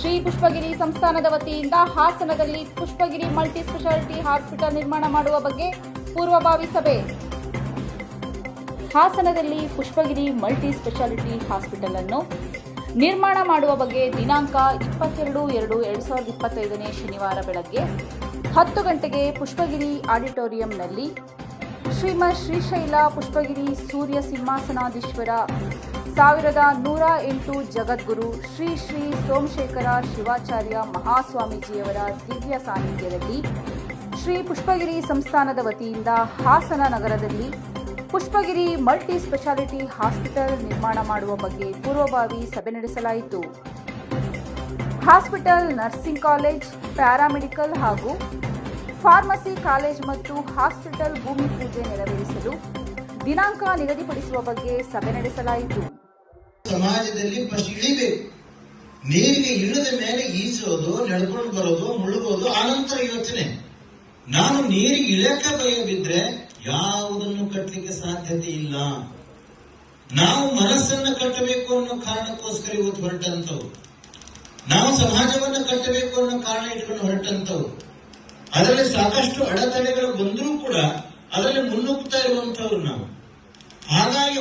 ಶ್ರೀ ಪುಷ್ಪಗಿರಿ ಸಂಸ್ಥಾನದ ವತಿಯಿಂದ ಹಾಸನದಲ್ಲಿ ಪುಷ್ಪಗಿರಿ ಮಲ್ಟಿ ಸ್ಪೆಷಾಲಿಟಿ ಹಾಸ್ಪಿಟಲ್ ನಿರ್ಮಾಣ ಮಾಡುವ ಬಗ್ಗೆ ಪೂರ್ವಭಾವಿ ಸಭೆ. ಹಾಸನದಲ್ಲಿ ಪುಷ್ಪಗಿರಿ ಮಲ್ಟಿ ಸ್ಪೆಷಾಲಿಟಿ ಹಾಸ್ಪಿಟಲ್ ಅನ್ನು ನಿರ್ಮಾಣ ಮಾಡುವ ಬಗ್ಗೆ ದಿನಾಂಕ ಇಪ್ಪತ್ತೆರಡು ಎರಡು ಎರಡು ಸಾವಿರದ ಇಪ್ಪತ್ತೈದನೇ ಶನಿವಾರ ಬೆಳಗ್ಗೆ ಹತ್ತು ಗಂಟೆಗೆ ಪುಷ್ಪಗಿರಿ ಆಡಿಟೋರಿಯಂನಲ್ಲಿ ಶ್ರೀಮದ್ ಶ್ರೀಶೈಲ ಪುಷ್ಪಗಿರಿ ಸೂರ್ಯ ಸಿಂಹಾಸನಾಧೀಶ್ವರ. ಸಾವಿರದ ನೂರ ಎಂಟು ಜಗದ್ಗುರು ಶ್ರೀ ಶ್ರೀ ಸೋಮಶೇಖರ ಶಿವಾಚಾರ್ಯ ಮಹಾಸ್ವಾಮೀಜಿಯವರ ದಿವ್ಯ ಸಾನ್ನಿಧ್ಯದಲ್ಲಿ ಶ್ರೀ ಪುಷ್ಪಗಿರಿ ಸಂಸ್ಥಾನದ ವತಿಯಿಂದ ಹಾಸನ ನಗರದಲ್ಲಿ ಪುಷ್ಪಗಿರಿ ಮಲ್ಟಿ ಸ್ಪೆಷಾಲಿಟಿ ಹಾಸ್ಪಿಟಲ್ ನಿರ್ಮಾಣ ಮಾಡುವ ಬಗ್ಗೆ ಪೂರ್ವಭಾವಿ ಸಭೆ ನಡೆಸಲಾಯಿತು. ಹಾಸ್ಪಿಟಲ್, ನರ್ಸಿಂಗ್ ಕಾಲೇಜ್, ಪ್ಯಾರಾಮೆಡಿಕಲ್ ಹಾಗೂ ಫಾರ್ಮಸಿ, ಕಾಲೇಜ್ ಮತ್ತು ಹಾಸ್ಪಿಟಲ್ ಭೂಮಿ ಪೂಜೆ ನೆರವೇರಿಸಲು ದಿನಾಂಕ ನಿಗದಿಪಡಿಸುವ ಬಗ್ಗೆ ಸಭೆ ನಡೆಸಲಾಯಿತು. ಸಮಾಜದಲ್ಲಿ ಫಸ್ಟ್ ಇಳಿಬೇಕು. ನೀರಿಗೆ ಇಳಿದ ಮೇಲೆ ಈಜೋದು, ನಡ್ಕೊಂಡು ಬರೋದು, ಮುಳುಗೋದು ಆನಂತರ ಯೋಚನೆ. ನಾನು ನೀರಿಗೆ ಇಳಕ್ಕೆ ಭಯ ಬಿದ್ರೆ ಯಾವುದನ್ನು ಕಟ್ಟಲಿಕ್ಕೆ ಸಾಧ್ಯತೆ ಇಲ್ಲ. ನಾವು ಮನಸ್ಸನ್ನು ಕಟ್ಟಬೇಕು ಅನ್ನೋ ಕಾರಣಕ್ಕೋಸ್ಕರ ಇವತ್ತು ಹೊರಟಂತವು. ನಾವು ಸಮಾಜವನ್ನು ಕಟ್ಟಬೇಕು ಅನ್ನೋ ಕಾರಣ ಇಟ್ಕೊಂಡು ಹೊರಟಂತವು ಅದರಲ್ಲಿ ಸಾಕಷ್ಟು ಅಡೆತಡೆಗಳು ಬಂದರೂ ಕೂಡ ಅದರಲ್ಲಿ ಮುನ್ನುಗ್ತಾ ಇರುವಂತವ್ರು ನಾವು. ಹಾಗಾಗಿ